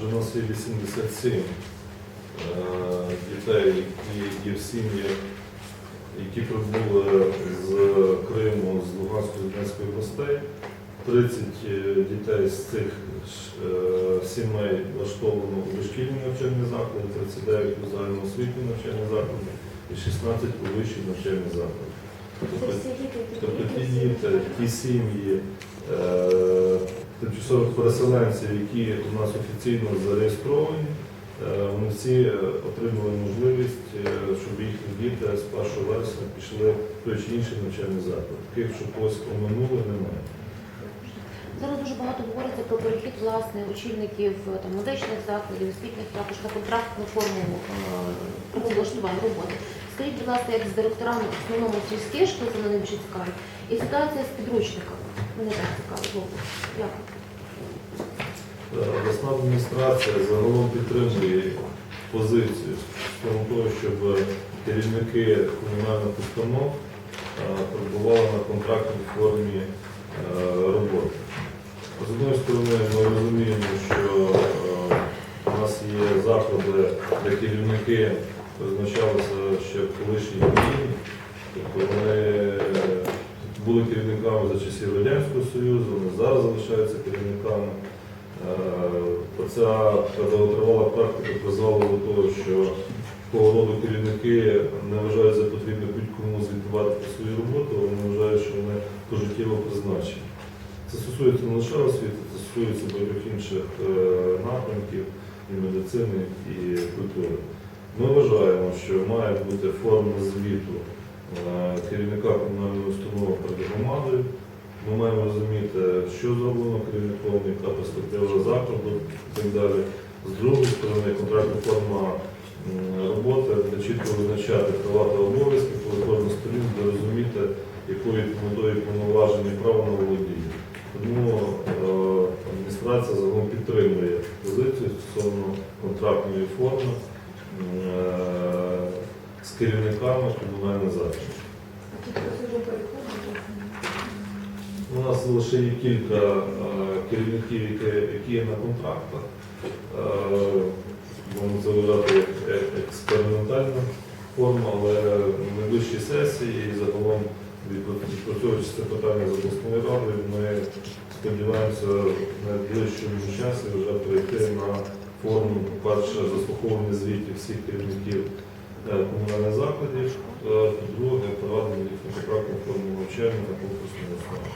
У нас є 87 е, дітей, які є в сім'ях, які прибули з Криму, з Луганської Донецької областей. 30 е, дітей з цих е, сімей влаштовано у дошкільні навчальні заклади, 39 у загальноосвітні навчальні заклади і 16 у вищі навчальні заклади. Тобто ті діти, ті сім'ї тимчасових переселенців, які у нас офіційно зареєстровані, е, вони всі е, отримали можливість, е, щоб їхні діти з 1 вересня пішли в той чи інший навчальний заклад. Таких, що когось оминули, немає. Зараз дуже багато говориться про перехід власне очільників там медичних закладів, освітніх також на контрактну форму працевлаштування роботи. Скажіть, будь ласка, як з директорами в основному сільських шкіл, це мене дуже і ситуація з підручниками. Цікаво. Як? Е, Обласна адміністрація загалом підтримує позицію тому, того, щоб керівники комунальних установ е, перебували на контрактній формі е, роботи. З однієї сторони, ми розуміємо, що у нас є заклади, де керівники призначалися ще в колишній війні, тобто вони були керівниками за часів Радянського Союзу, вони зараз залишаються керівниками. Е, Ця довготривала практика призвела до того, що такого роду керівники не вважають за потрібне будь-кому звітувати про свою роботу, вони вважають, що вони пожиттєво призначені. Це стосується не лише освіти, це стосується багатьох інших е, напрямків і медицини, і культури. Ми вважаємо, що має бути форма звіту керівника комунальної установи перед громадою. Ми маємо розуміти, що зроблено керівником, яка перспектива закладу і так далі. З другої сторони, контрактна форма роботи, де чітко визначати права та обов'язки, коли кожна сторін буде розуміти, якою метою повноважень і права на володіння. Тому е, адміністрація загалом підтримує позицію стосовно контрактної форми е, з керівниками комунальних закладів. У нас лише є кілька е, керівників, які, які є на контрактах. Е, Можна це вважати як е- експериментальна форма, але на найближчій сесії і загалом відпрацьовуючи це питання з обласною радою, ми сподіваємося в найближчому часі вже перейти на форму, по-перше, заслуховування звітів всіх керівників комунальних закладів, та по-друге, проведення контрактну форму навчання та конкурсній основі.